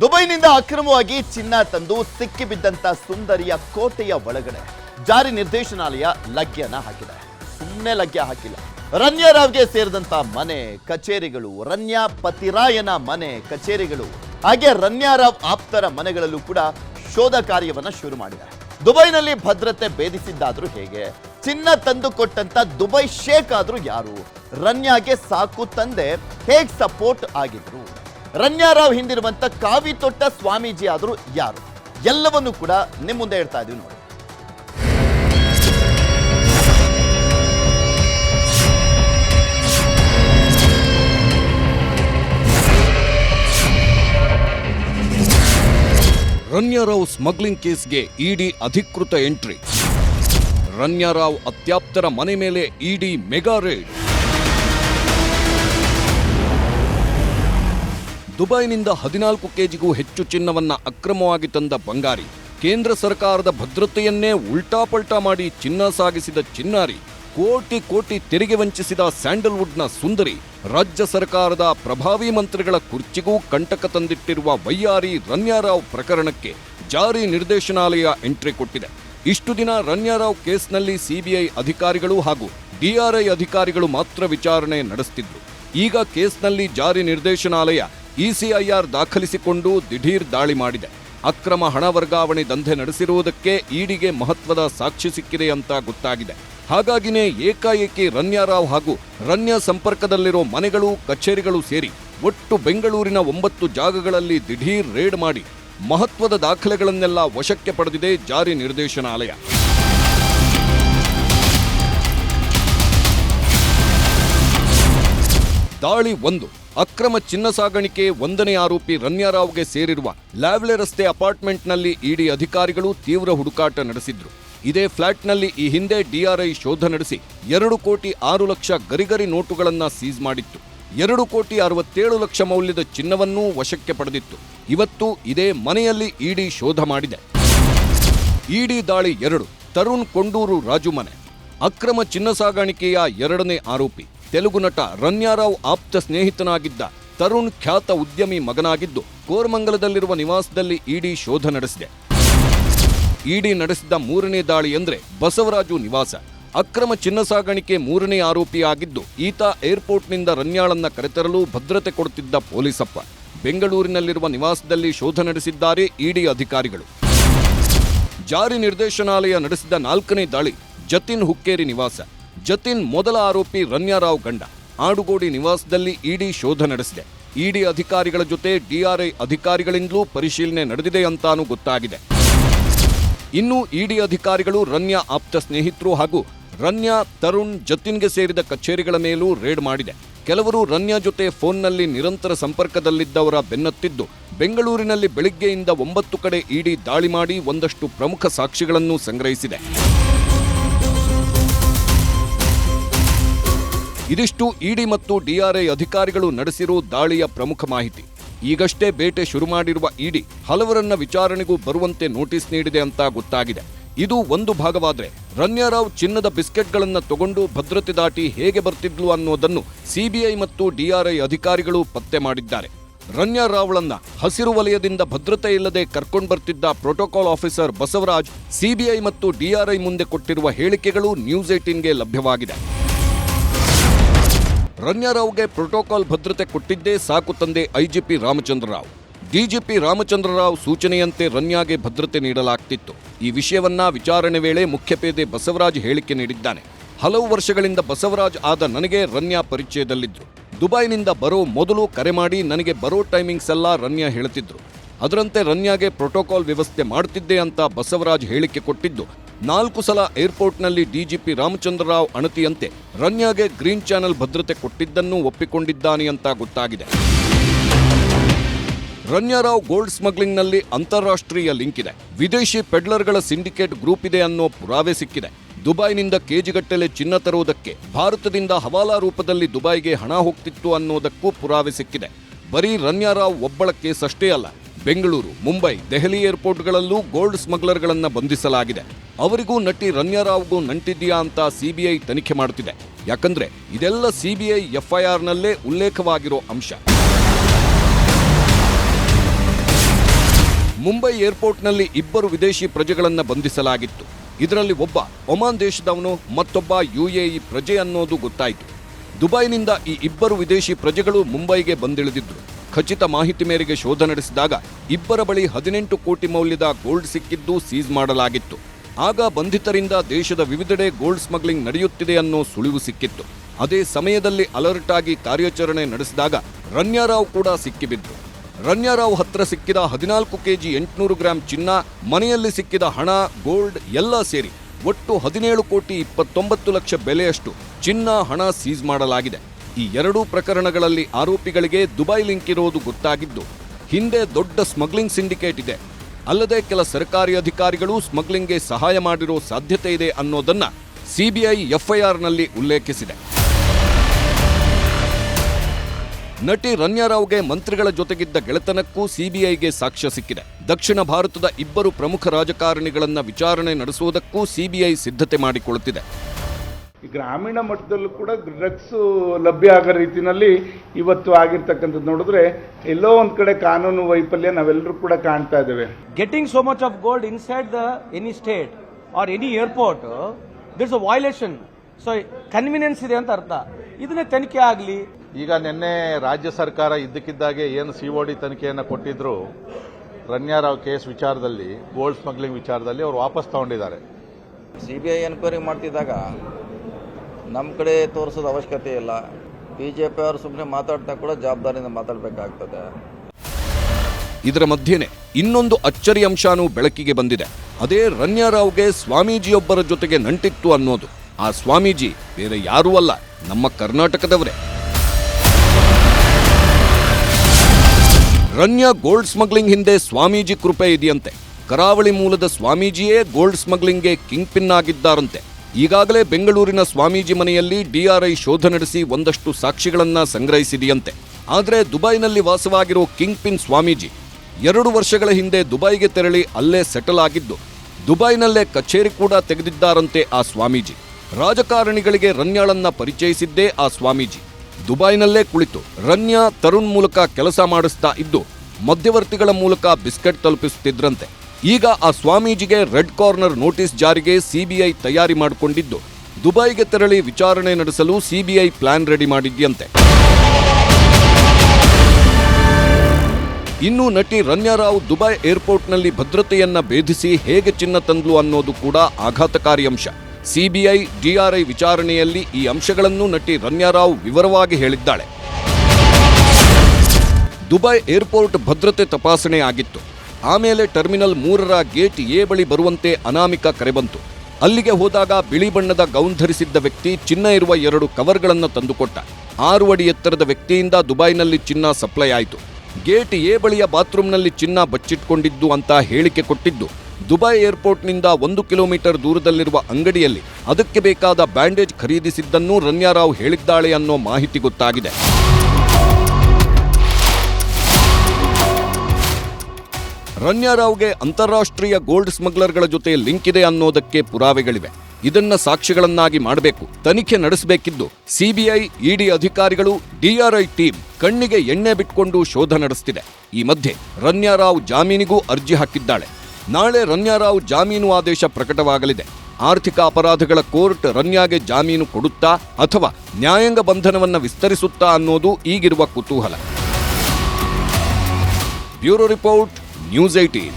ದುಬೈನಿಂದ ಅಕ್ರಮವಾಗಿ ಚಿನ್ನ ತಂದು ಸಿಕ್ಕಿಬಿದ್ದಂತ ಸುಂದರಿಯ ಕೋಟೆಯ ಒಳಗಡೆ ಜಾರಿ ನಿರ್ದೇಶನಾಲಯ ಲಗ್ಗೆಯನ್ನ ಹಾಕಿದೆ. ಸುಮ್ಮನೆ ಲಗ್ಗೆ ಹಾಕಿಲ್ಲ. ರನ್ಯಾ ರಾವ್ಗೆ ಸೇರಿದಂತ ಮನೆ, ಕಚೇರಿಗಳು, ರನ್ಯಾ ಪತಿರಾಯನ ಮನೆ, ಕಚೇರಿಗಳು, ಹಾಗೆ ರನ್ಯಾ ರಾವ್ ಆಪ್ತರ ಮನೆಗಳಲ್ಲೂ ಕೂಡ ಶೋಧ ಕಾರ್ಯವನ್ನ ಶುರು ಮಾಡಿದೆ. ದುಬೈನಲ್ಲಿ ಭದ್ರತೆ ಭೇದಿಸಿದ್ದಾದ್ರೂ ಹೇಗೆ? ಚಿನ್ನ ತಂದು ಕೊಟ್ಟಂತ ದುಬೈ ಶೇಖ್ ಆದ್ರೂ ಯಾರು? ರನ್ಯಾಗೆ ಸಾಕು ತಂದೆ ಹೇಗ್ ಸಪೋರ್ಟ್ ಆಗಿದ್ರು? ರನ್ಯಾರಾವ್ ಹಿಂದಿರುವಂಥ ಕಾವಿ ತೊಟ್ಟ ಸ್ವಾಮೀಜಿ ಆದರೂ ಯಾರು? ಎಲ್ಲವನ್ನೂ ಕೂಡ ನಿಮ್ಮ ಮುಂದೆ ಹೇಳ್ತಾ ಇದೀವಿ ನೋಡಿ. ರನ್ಯಾರಾವ್ ಸ್ಮಗ್ಲಿಂಗ್ ಕೇಸ್ಗೆ ಇಡಿ ಅಧಿಕೃತ ಎಂಟ್ರಿ. ರನ್ಯಾರಾವ್ ಅತ್ಯಾಪ್ತರ ಮನೆ ಮೇಲೆ ಇಡಿ ಮೆಗಾ ರೇಡ್. ದುಬೈನಿಂದ ಹದಿನಾಲ್ಕು ಕೆಜಿಗೂ ಹೆಚ್ಚು ಚಿನ್ನವನ್ನು ಅಕ್ರಮವಾಗಿ ತಂದ ಬಂಗಾರಿ. ಕೇಂದ್ರ ಸರ್ಕಾರದ ಭದ್ರತೆಯನ್ನೇ ಉಲ್ಟಾಪಲ್ಟಾ ಮಾಡಿ ಚಿನ್ನ ಸಾಗಿಸಿದ ಚಿನ್ನಾರಿ, ಕೋಟಿ ಕೋಟಿ ತೆರಿಗೆ ವಂಚಿಸಿದ ಸ್ಯಾಂಡಲ್ವುಡ್ನ ಸುಂದರಿ, ರಾಜ್ಯ ಸರ್ಕಾರದ ಪ್ರಭಾವಿ ಮಂತ್ರಿಗಳ ಕುರ್ಚಿಗೂ ಕಂಟಕ ತಂದಿಟ್ಟಿರುವ ವೈಯಾರಿ ರನ್ಯಾರಾವ್ ಪ್ರಕರಣಕ್ಕೆ ಜಾರಿ ನಿರ್ದೇಶನಾಲಯ ಎಂಟ್ರಿ ಕೊಟ್ಟಿದೆ. ಇಷ್ಟು ದಿನ ರನ್ಯಾರಾವ್ ಕೇಸ್ನಲ್ಲಿ ಸಿಬಿಐ ಅಧಿಕಾರಿಗಳು ಹಾಗೂ ಡಿಆರ್ಐ ಅಧಿಕಾರಿಗಳು ಮಾತ್ರ ವಿಚಾರಣೆ ನಡೆಸುತ್ತಿದ್ದು ಈಗ ಕೇಸ್ನಲ್ಲಿ ಜಾರಿ ನಿರ್ದೇಶನಾಲಯ ಇಸಿಐಆರ್ ದಾಖಲಿಸಿಕೊಂಡು ದಿಢೀರ್ ದಾಳಿ ಮಾಡಿದೆ. ಅಕ್ರಮ ಹಣ ವರ್ಗಾವಣೆ ದಂಧೆ ನಡೆಸಿರುವುದಕ್ಕೆ ಇಡಿಗೆ ಮಹತ್ವದ ಸಾಕ್ಷಿ ಸಿಕ್ಕಿದೆ ಅಂತ ಗೊತ್ತಾಗಿದೆ. ಹಾಗಾಗಿನೇ ಏಕಾಏಕಿ ರನ್ಯಾರಾವ್ ಹಾಗೂ ರನ್ಯ ಸಂಪರ್ಕದಲ್ಲಿರೋ ಮನೆಗಳು ಕಚೇರಿಗಳು ಸೇರಿ ಒಟ್ಟು ಬೆಂಗಳೂರಿನ ಒಂಬತ್ತು ಜಾಗಗಳಲ್ಲಿ ದಿಢೀರ್ ರೇಡ್ ಮಾಡಿ ಮಹತ್ವದ ದಾಖಲೆಗಳನ್ನೆಲ್ಲ ವಶಕ್ಕೆ ಪಡೆದಿದೆ ಜಾರಿ ನಿರ್ದೇಶನಾಲಯ. ದಾಳಿ ಒಂದು. ಅಕ್ರಮ ಚಿನ್ನ ಸಾಗಾಣಿಕೆ ಒಂದನೇ ಆರೋಪಿ ರನ್ಯಾರಾವ್ಗೆ ಸೇರಿರುವ ಲ್ಯಾವ್ಲೆ ರಸ್ತೆ ಅಪಾರ್ಟ್ಮೆಂಟ್ನಲ್ಲಿ ಇಡಿ ಅಧಿಕಾರಿಗಳು ತೀವ್ರ ಹುಡುಕಾಟ ನಡೆಸಿದ್ರು. ಇದೇ ಫ್ಲಾಟ್ನಲ್ಲಿ ಈ ಹಿಂದೆ ಡಿಆರ್ಐ ಶೋಧ ನಡೆಸಿ ಎರಡು ಕೋಟಿ ಆರು ಲಕ್ಷ ಗರಿಗರಿ ನೋಟುಗಳನ್ನು ಸೀಸ್ ಮಾಡಿತ್ತು. ಎರಡು ಕೋಟಿ ಅರವತ್ತೇಳು ಲಕ್ಷ ಮೌಲ್ಯದ ಚಿನ್ನವನ್ನೂ ವಶಕ್ಕೆ ಪಡೆದಿತ್ತು. ಇವತ್ತು ಇದೇ ಮನೆಯಲ್ಲಿ ಇಡಿ ಶೋಧ ಮಾಡಿದೆ. ಇಡಿ ದಾಳಿ ಎರಡು, ತರುಣ್ ಕೊಂಡೂರು ರಾಜು ಮನೆ. ಅಕ್ರಮ ಚಿನ್ನ ಸಾಗಾಣಿಕೆಯ ಎರಡನೇ ಆರೋಪಿ. ತೆಲುಗು ನಟ ರನ್ಯಾರಾವ್ ಆಪ್ತ ಸ್ನೇಹಿತನಾಗಿದ್ದ ತರುಣ್ ಖ್ಯಾತ ಉದ್ಯಮಿ ಮಗನಾಗಿದ್ದು ಕೋರ್ಮಂಗಲದಲ್ಲಿರುವ ನಿವಾಸದಲ್ಲಿ ಇಡಿ ಶೋಧ ನಡೆಸಿದೆ. ಇಡಿ ನಡೆಸಿದ ಮೂರನೇ ದಾಳಿ ಎಂದರೆ ಬಸವರಾಜು ನಿವಾಸ. ಅಕ್ರಮ ಚಿನ್ನ ಸಾಗಾಣಿಕೆ ಮೂರನೇ ಆರೋಪಿಯಾಗಿದ್ದು ಈತ ಏರ್ಪೋರ್ಟ್ನಿಂದ ರನ್ಯಾಳನ್ನ ಕರೆತರಲು ಭದ್ರತೆ ಕೊಡುತ್ತಿದ್ದ ಪೊಲೀಸಪ್ಪ. ಬೆಂಗಳೂರಿನಲ್ಲಿರುವ ನಿವಾಸದಲ್ಲಿ ಶೋಧ ನಡೆಸಿದ್ದಾರೆ ಇಡಿ ಅಧಿಕಾರಿಗಳು. ಜಾರಿ ನಿರ್ದೇಶನಾಲಯ ನಡೆಸಿದ ನಾಲ್ಕನೇ ದಾಳಿ ಜತಿನ್ ಹುಕ್ಕೇರಿ ನಿವಾಸ. ಜತಿನ್ ಮೊದಲ ಆರೋಪಿ ರನ್ಯಾರಾವ್ ಗಂಡ ಆಡುಗೋಡಿ ನಿವಾಸದಲ್ಲಿ ಇಡಿ ಶೋಧ ನಡೆಸಿದೆ. ಇಡಿ ಅಧಿಕಾರಿಗಳ ಜೊತೆ ಡಿಆರ್ಐ ಅಧಿಕಾರಿಗಳಿಂದಲೂ ಪರಿಶೀಲನೆ ನಡೆದಿದೆ ಅಂತಾನೂ ಗೊತ್ತಾಗಿದೆ. ಇನ್ನು ಇಡಿ ಅಧಿಕಾರಿಗಳು ರನ್ಯಾ ಆಪ್ತ ಸ್ನೇಹಿತರು ಹಾಗೂ ರನ್ಯಾ ತರುಣ್, ಜತಿನ್ಗೆ ಸೇರಿದ ಕಚೇರಿಗಳ ಮೇಲೂ ರೇಡ್ ಮಾಡಿದೆ. ಕೆಲವರು ರನ್ಯಾ ಜೊತೆ ಫೋನ್ನಲ್ಲಿ ನಿರಂತರ ಸಂಪರ್ಕದಲ್ಲಿದ್ದವರ ಬೆನ್ನತ್ತಿದ್ದು, ಬೆಂಗಳೂರಿನಲ್ಲಿ ಬೆಳಿಗ್ಗೆಯಿಂದ ಒಂಬತ್ತು ಕಡೆ ಇಡಿ ದಾಳಿ ಮಾಡಿ ಒಂದಷ್ಟು ಪ್ರಮುಖ ಸಾಕ್ಷಿಗಳನ್ನು ಸಂಗ್ರಹಿಸಿದೆ. ಇದಿಷ್ಟು ಇಡಿ ಮತ್ತು ಡಿಆರ್ಐ ಅಧಿಕಾರಿಗಳು ನಡೆಸಿರೋ ದಾಳಿಯ ಪ್ರಮುಖ ಮಾಹಿತಿ. ಈಗಷ್ಟೇ ಬೇಟೆ ಶುರು ಮಾಡಿರುವ ಇಡಿ ಹಲವರನ್ನ ವಿಚಾರಣೆಗೂ ಬರುವಂತೆ ನೋಟಿಸ್ ನೀಡಿದೆ ಅಂತ ಗೊತ್ತಾಗಿದೆ. ಇದು ಒಂದು ಭಾಗವಾದ್ರೆ ರನ್ಯಾರಾವ್ ಚಿನ್ನದ ಬಿಸ್ಕೆಟ್ಗಳನ್ನು ತಗೊಂಡು ಭದ್ರತೆ ದಾಟಿ ಹೇಗೆ ಬರ್ತಿದ್ಲು ಅನ್ನೋದನ್ನು ಸಿಬಿಐ ಮತ್ತು ಡಿಆರ್ಐ ಅಧಿಕಾರಿಗಳು ಪತ್ತೆ ಮಾಡಿದ್ದಾರೆ. ರನ್ಯಾರಾವ್ಳನ್ನ ಹಸಿರು ವಲಯದಿಂದ ಭದ್ರತೆ ಇಲ್ಲದೆ ಕರ್ಕೊಂಡು ಬರ್ತಿದ್ದ ಪ್ರೋಟೋಕಾಲ್ ಆಫೀಸರ್ ಬಸವರಾಜ್ ಸಿಬಿಐ ಮತ್ತು ಡಿಆರ್ಐ ಮುಂದೆ ಕೊಟ್ಟಿರುವ ಹೇಳಿಕೆಗಳು ನ್ಯೂಸ್ ಏಟೀನ್ಗೆ ಲಭ್ಯವಾಗಿದೆ. ರನ್ಯಾರಾವ್ಗೆ ಪ್ರೋಟೋಕಾಲ್ ಭದ್ರತೆ ಕೊಟ್ಟಿದ್ದೇ ಸಾಕು ತಂದೆ ಐಜಿಪಿ ರಾಮಚಂದ್ರರಾವ್. ಡಿಜಿಪಿ ರಾಮಚಂದ್ರರಾವ್ ಸೂಚನೆಯಂತೆ ರನ್ಯಾಗೆ ಭದ್ರತೆ ನೀಡಲಾಗ್ತಿತ್ತು. ಈ ವಿಷಯವನ್ನ ವಿಚಾರಣೆ ವೇಳೆ ಮುಖ್ಯಪೇದೆ ಬಸವರಾಜ್ ಹೇಳಿಕೆ ನೀಡಿದ್ದಾನೆ. ಹಲವು ವರ್ಷಗಳಿಂದ ಬಸವರಾಜ್ ಆದ ನನಗೆ ರನ್ಯಾ ಪರಿಚಯದಲ್ಲಿದ್ದರು ದುಬೈನಿಂದ ಬರೋ ಮೊದಲು ಕರೆ ಮಾಡಿ ನನಗೆ ಬರೋ ಟೈಮಿಂಗ್ಸ್ ಎಲ್ಲ ರನ್ಯಾ ಹೇಳ್ತಿದ್ರು. ಅದರಂತೆ ರನ್ಯಾಗೆ ಪ್ರೋಟೋಕಾಲ್ ವ್ಯವಸ್ಥೆ ಮಾಡ್ತಿದ್ದೆ ಅಂತ ಬಸವರಾಜ್ ಹೇಳಿಕೆ ಕೊಟ್ಟಿದ್ದು ನಾಲ್ಕು ಸಲ ಏರ್ಪೋರ್ಟ್ನಲ್ಲಿ ಡಿಜಿಪಿ ರಾಮಚಂದ್ರರಾವ್ ಅಣತಿಯಂತೆ ರನ್ಯಾಗೆ ಗ್ರೀನ್ ಚಾನೆಲ್ ಭದ್ರತೆ ಕೊಟ್ಟಿದ್ದನ್ನು ಒಪ್ಪಿಕೊಂಡಿದ್ದಾನೆ ಅಂತ ಗೊತ್ತಾಗಿದೆ. ರನ್ಯಾರಾವ್ ಗೋಲ್ಡ್ ಸ್ಮಗ್ಲಿಂಗ್ನಲ್ಲಿ ಅಂತಾರಾಷ್ಟ್ರೀಯ ಲಿಂಕ್ ಇದೆ. ವಿದೇಶಿ ಪೆಡ್ಲರ್ಗಳ ಸಿಂಡಿಕೇಟ್ ಗ್ರೂಪ್ ಇದೆ ಅನ್ನೋ ಪುರಾವೆ ಸಿಕ್ಕಿದೆ. ದುಬೈನಿಂದ ಕೆಜಿಗಟ್ಟಲೆ ಚಿನ್ನ ತರುವುದಕ್ಕೆ ಭಾರತದಿಂದ ಹವಾಲಾ ರೂಪದಲ್ಲಿ ದುಬೈಗೆ ಹಣ ಹೋಗ್ತಿತ್ತು ಅನ್ನೋದಕ್ಕೂ ಪುರಾವೆ ಸಿಕ್ಕಿದೆ. ಬರೀ ರನ್ಯಾರಾವ್ ಒಬ್ಬಳ ಅಷ್ಟೇ ಅಲ್ಲ ಬೆಂಗಳೂರು, ಮುಂಬೈ, ದೆಹಲಿ ಏರ್ಪೋರ್ಟ್ಗಳಲ್ಲೂ ಗೋಲ್ಡ್ ಸ್ಮಗ್ಲರ್ಗಳನ್ನು ಬಂಧಿಸಲಾಗಿದೆ. ಅವರಿಗೂ ನಟಿ ರನ್ಯಾರಾವ್ಗೂ ನಂಟಿದ್ಯಾ ಅಂತ ಸಿಬಿಐ ತನಿಖೆ ಮಾಡುತ್ತಿದೆ. ಯಾಕಂದ್ರೆ ಇದೆಲ್ಲ ಸಿಬಿಐ ಎಫ್ಐಆರ್ನಲ್ಲೇ ಉಲ್ಲೇಖವಾಗಿರೋ ಅಂಶ. ಮುಂಬೈ ಏರ್ಪೋರ್ಟ್ನಲ್ಲಿ ಇಬ್ಬರು ವಿದೇಶಿ ಪ್ರಜೆಗಳನ್ನು ಬಂಧಿಸಲಾಗಿತ್ತು. ಇದರಲ್ಲಿ ಒಬ್ಬ ಒಮಾನ್ ದೇಶದವನು, ಮತ್ತೊಬ್ಬ ಯುಎಇ ಪ್ರಜೆ ಅನ್ನೋದು ಗೊತ್ತಾಯಿತು. ದುಬೈನಿಂದ ಈ ಇಬ್ಬರು ವಿದೇಶಿ ಪ್ರಜೆಗಳು ಮುಂಬೈಗೆ ಬಂದಿಳಿದಿದ್ರು. ಖಚಿತ ಮಾಹಿತಿ ಮೇರೆಗೆ ಶೋಧ ನಡೆಸಿದಾಗ ಇಬ್ಬರ ಬಳಿ ಹದಿನೆಂಟು ಕೋಟಿ ಮೌಲ್ಯದ ಗೋಲ್ಡ್ ಸಿಕ್ಕಿದ್ದು ಸೀಸ್ ಮಾಡಲಾಗಿತ್ತು. ಆಗ ಬಂಧಿತರಿಂದ ದೇಶದ ವಿವಿಧೆಡೆ ಗೋಲ್ಡ್ ಸ್ಮಗ್ಲಿಂಗ್ ನಡೆಯುತ್ತಿದೆ ಅನ್ನೋ ಸುಳಿವು ಸಿಕ್ಕಿತ್ತು. ಅದೇ ಸಮಯದಲ್ಲಿ ಅಲರ್ಟ್ ಆಗಿ ಕಾರ್ಯಾಚರಣೆ ನಡೆಸಿದಾಗ ರನ್ಯಾರಾವ್ ಕೂಡ ಸಿಕ್ಕಿಬಿದ್ರು ರನ್ಯಾರಾವ್ ಹತ್ರ ಸಿಕ್ಕಿದ ಹದಿನಾಲ್ಕು ಕೆಜಿ ಎಂಟುನೂರು ಗ್ರಾಂ ಚಿನ್ನ, ಮನೆಯಲ್ಲಿ ಸಿಕ್ಕಿದ ಹಣ, ಗೋಲ್ಡ್ ಎಲ್ಲ ಸೇರಿ ಒಟ್ಟು ಹದಿನೇಳು ಕೋಟಿ ಇಪ್ಪತ್ತೊಂಬತ್ತು ಲಕ್ಷ ಬೆಲೆಯಷ್ಟು ಚಿನ್ನ, ಹಣ ಸೀಸ್ ಮಾಡಲಾಗಿದೆ. ಈ ಎರಡೂ ಪ್ರಕರಣಗಳಲ್ಲಿ ಆರೋಪಿಗಳಿಗೆ ದುಬೈ ಲಿಂಕ್ ಇರೋದು ಗೊತ್ತಾಗಿದ್ದು, ಹಿಂದೆ ದೊಡ್ಡ ಸ್ಮಗ್ಲಿಂಗ್ ಸಿಂಡಿಕೇಟ್ ಇದೆ. ಅಲ್ಲದೆ ಕೆಲ ಸರ್ಕಾರಿ ಅಧಿಕಾರಿಗಳು ಸ್ಮಗ್ಲಿಂಗ್ಗೆ ಸಹಾಯ ಮಾಡಿರೋ ಸಾಧ್ಯತೆ ಇದೆ ಅನ್ನೋದನ್ನ ಸಿಬಿಐ ಎಫ್ಐಆರ್ನಲ್ಲಿ ಉಲ್ಲೇಖಿಸಿದೆ. ನಟಿ ರನ್ಯಾರಾವ್ಗೆ ಮಂತ್ರಿಗಳ ಜೊತೆಗಿದ್ದ ಗೆಳೆತನಕ್ಕೂ ಸಿಬಿಐಗೆ ಸಾಕ್ಷ್ಯ ಸಿಕ್ಕಿದೆ. ದಕ್ಷಿಣ ಭಾರತದ ಇಬ್ಬರು ಪ್ರಮುಖ ರಾಜಕಾರಣಿಗಳನ್ನ ವಿಚಾರಣೆ ನಡೆಸುವುದಕ್ಕೂ ಸಿಬಿಐ ಸಿದ್ಧತೆ ಮಾಡಿಕೊಳ್ಳುತ್ತಿದೆ ಗ್ರಾಮೀಣ ಮಟ್ಟದಲ್ಲೂ ಕೂಡ ಡ್ರಗ್ಸ್ ಲಭ್ಯ ಆಗೋ ರೀತಿಯಲ್ಲಿ ಇವತ್ತು ಆಗಿರ್ತಕ್ಕಂಥದ್ದು ನೋಡಿದ್ರೆ ಎಲ್ಲೋ ಒಂದು ಕಡೆ ಕಾನೂನು ವೈಫಲ್ಯ ನಾವೆಲ್ಲರೂ ಕೂಡ ಕಾಣ್ತಾ ಇದ್ದೇವೆ. Getting so much of gold inside the any state or any airport that's a violation so convenience convenience ಇದೆ ಅಂತ ಅರ್ಥ. ಇದನ್ನೇ ತನಿಖೆ ಆಗಲಿ. ಈಗ ನಿನ್ನೆ ರಾಜ್ಯ ಸರ್ಕಾರ ಇದ್ದಕ್ಕಿದ್ದಾಗೆ ಏನು ಸಿ ಒ ಡಿ ತನಿಖೆಯನ್ನು ಕೊಟ್ಟಿದ್ರು ರನ್ಯಾರಾವ್ ಕೇಸ್ ವಿಚಾರದಲ್ಲಿ ಗೋಲ್ಡ್ ಸ್ಮಗ್ಲಿಂಗ್ ವಿಚಾರದಲ್ಲಿ ಅವರು ವಾಪಸ್ ತಗೊಂಡಿದ್ದಾರೆ. ಸಿ ಬಿ ಐ ಎನ್ಕ್ವೈರಿ ಮಾಡ್ತಿದ್ದಾಗ ನಮ್ಮ ಕಡೆ ತೋರಿಸೋದು ಅವಶ್ಯಕತೆ ಇಲ್ಲ. ಬಿ ಜೆ ಪಿ ಅವರು ಸುಮ್ಮನೆ ಮಾತಾಡ್ತಾ ಕೂಡ ಜವಾಬ್ದಾರಿಯಿಂದ ಮಾತಾಡಬೇಕಾಗ್ತದೆ. ಇದರ ಮಧ್ಯೆನೆ ಇನ್ನೊಂದು ಅಚ್ಚರಿ ಅಂಶನೂ ಬೆಳಕಿಗೆ ಬಂದಿದೆ. ಅದೇ ರನ್ಯಾರಾವ್ಗೆ ಸ್ವಾಮೀಜಿಯೊಬ್ಬರ ಜೊತೆಗೆ ನಂಟಿತ್ತು ಅನ್ನೋದು. ಆ ಸ್ವಾಮೀಜಿ ಬೇರೆ ಯಾರೂ ಅಲ್ಲ, ನಮ್ಮ ಕರ್ನಾಟಕದವರೇ. ರಣ್ಯ ಗೋಲ್ಡ್ ಸ್ಮಗ್ಲಿಂಗ್ ಹಿಂದೆ ಸ್ವಾಮೀಜಿ ಕೃಪೆ ಇದೆಯಂತೆ. ಕರಾವಳಿ ಮೂಲದ ಸ್ವಾಮೀಜಿಯೇ ಗೋಲ್ಡ್ ಸ್ಮಗ್ಲಿಂಗ್ಗೆ ಕಿಂಗ್ ಪಿನ್ ಆಗಿದ್ದಾರಂತೆ. ಈಗಾಗಲೇ ಬೆಂಗಳೂರಿನ ಸ್ವಾಮೀಜಿ ಮನೆಯಲ್ಲಿ ಡಿಆರ್ಐ ಶೋಧ ನಡೆಸಿ ಒಂದಷ್ಟು ಸಾಕ್ಷಿಗಳನ್ನ ಸಂಗ್ರಹಿಸಿದೆಯಂತೆ. ಆದರೆ ದುಬೈನಲ್ಲಿ ವಾಸವಾಗಿರೋ ಕಿಂಗ್ ಪಿನ್ ಸ್ವಾಮೀಜಿ ಎರಡು ವರ್ಷಗಳ ಹಿಂದೆ ದುಬೈಗೆ ತೆರಳಿ ಅಲ್ಲೇ ಸೆಟಲ್ ಆಗಿದ್ದು, ದುಬೈನಲ್ಲೇ ಕಚೇರಿ ಕೂಡ ತೆಗೆದಿದ್ದಾರಂತೆ ಆ ಸ್ವಾಮೀಜಿ. ರಾಜಕಾರಣಿಗಳಿಗೆ ರನ್ಯಾಳನ್ನ ಪರಿಚಯಿಸಿದ್ದೇ ಆ ಸ್ವಾಮೀಜಿ. ದುಬೈನಲ್ಲೇ ಕುಳಿತು ರನ್ಯಾ ತರುಣ್ ಮೂಲಕ ಕೆಲಸ ಮಾಡಿಸ್ತಾ ಇದ್ದು, ಮಧ್ಯವರ್ತಿಗಳ ಮೂಲಕ ಬಿಸ್ಕೆಟ್ ತಲುಪಿಸುತ್ತಿದ್ರಂತೆ ಈಗ ಆ ಸ್ವಾಮೀಜಿಗೆ ರೆಡ್ ಕಾರ್ನರ್ ನೋಟಿಸ್ ಜಾರಿಗೆ ಸಿಬಿಐ ತಯಾರಿ ಮಾಡಿಕೊಂಡಿದ್ದು. ದುಬೈಗೆ ತೆರಳಿ ವಿಚಾರಣೆ ನಡೆಸಲು ಸಿಬಿಐ ಪ್ಲಾನ್ ರೆಡಿ ಮಾಡಿದ್ಯಂತೆ. ಇನ್ನು ನಟಿ ರನ್ಯಾರಾವ್ ದುಬೈ ಏರ್ಪೋರ್ಟ್ನಲ್ಲಿ ಭದ್ರತೆಯನ್ನ ಭೇದಿಸಿ ಹೇಗೆ ಚಿನ್ನ ತಂದ್ಲು ಅನ್ನೋದು ಕೂಡ ಆಘಾತಕಾರಿ ಅಂಶ. ಸಿಬಿಐ ಡಿಆರ್ಐ ವಿಚಾರಣೆಯಲ್ಲಿ ಈ ಅಂಶಗಳನ್ನು ನಟಿ ರನ್ಯಾರಾವ್ ವಿವರವಾಗಿ ಹೇಳಿದ್ದಾಳೆ. ದುಬೈ ಏರ್ಪೋರ್ಟ್ ಭದ್ರತೆ ತಪಾಸಣೆ ಆಗಿತ್ತು. ಆಮೇಲೆ ಟರ್ಮಿನಲ್ ಮೂರರ ಗೇಟ್ ಎ ಬಳಿ ಬರುವಂತೆ ಅನಾಮಿಕ ಕರೆಬಂತು ಅಲ್ಲಿಗೆ ಹೋದಾಗ ಬಿಳಿ ಬಣ್ಣದ ಗೌನ್ ಧರಿಸಿದ್ದ ವ್ಯಕ್ತಿ ಚಿನ್ನ ಇರುವ ಎರಡು ಕವರ್ಗಳನ್ನು ತಂದುಕೊಟ್ಟ. ಆರು ಅಡಿ ಎತ್ತರದ ವ್ಯಕ್ತಿಯಿಂದ ದುಬೈನಲ್ಲಿ ಚಿನ್ನ ಸಪ್ಲೈ ಆಯಿತು. ಗೇಟ್ ಎ ಬಳಿಯ ಬಾತ್ರೂಮ್ನಲ್ಲಿ ಚಿನ್ನ ಬಚ್ಚಿಟ್ಕೊಂಡಿದ್ದು ಅಂತ ಹೇಳಿಕೆ ಕೊಟ್ಟಿದ್ದು. ದುಬೈ ಏರ್ಪೋರ್ಟ್ನಿಂದ ಒಂದು ಕಿಲೋಮೀಟರ್ ದೂರದಲ್ಲಿರುವ ಅಂಗಡಿಯಲ್ಲಿ ಅದಕ್ಕೆ ಬೇಕಾದ ಬ್ಯಾಂಡೇಜ್ ಖರೀದಿಸಿದ್ದನ್ನು ರನ್ಯಾರಾವ್ ಹೇಳಿದ್ದಾಳೆ ಅನ್ನೋ ಮಾಹಿತಿ ಗೊತ್ತಾಗಿದೆ. ರನ್ಯಾರಾವ್ಗೆ ಅಂತಾರಾಷ್ಟ್ರೀಯ ಗೋಲ್ಡ್ ಸ್ಮಗ್ಲರ್ಗಳ ಜೊತೆ ಲಿಂಕ್ ಇದೆ ಅನ್ನೋದಕ್ಕೆ ಪುರಾವೆಗಳಿವೆ. ಇದನ್ನ ಸಾಕ್ಷಿಗಳನ್ನಾಗಿ ಮಾಡಬೇಕು, ತನಿಖೆ ನಡೆಸಬೇಕಿದ್ದು ಸಿಬಿಐ, ಇಡಿ ಅಧಿಕಾರಿಗಳು ಡಿಆರ್ಐ ಟೀಮ್ ಕಣ್ಣಿಗೆ ಎಣ್ಣೆ ಬಿಟ್ಕೊಂಡು ಶೋಧ ನಡೆಸ್ತಿದೆ. ಈ ಮಧ್ಯೆ ರನ್ಯಾರಾವ್ ಜಾಮೀನಿಗೂ ಅರ್ಜಿ ಹಾಕಿದ್ದಾಳೆ. ನಾಳೆ ರನ್ಯಾರಾವ್ ಜಾಮೀನು ಆದೇಶ ಪ್ರಕಟವಾಗಲಿದೆ. ಆರ್ಥಿಕ ಅಪರಾಧಗಳ ಕೋರ್ಟ್ ರನ್ಯಾಗೆ ಜಾಮೀನು ಕೊಡುತ್ತಾ ಅಥವಾ ನ್ಯಾಯಾಂಗ ಬಂಧನವನ್ನು ವಿಸ್ತರಿಸುತ್ತಾ ಅನ್ನೋದು ಈಗಿರುವ ಕುತೂಹಲ. Bureau report news eighteen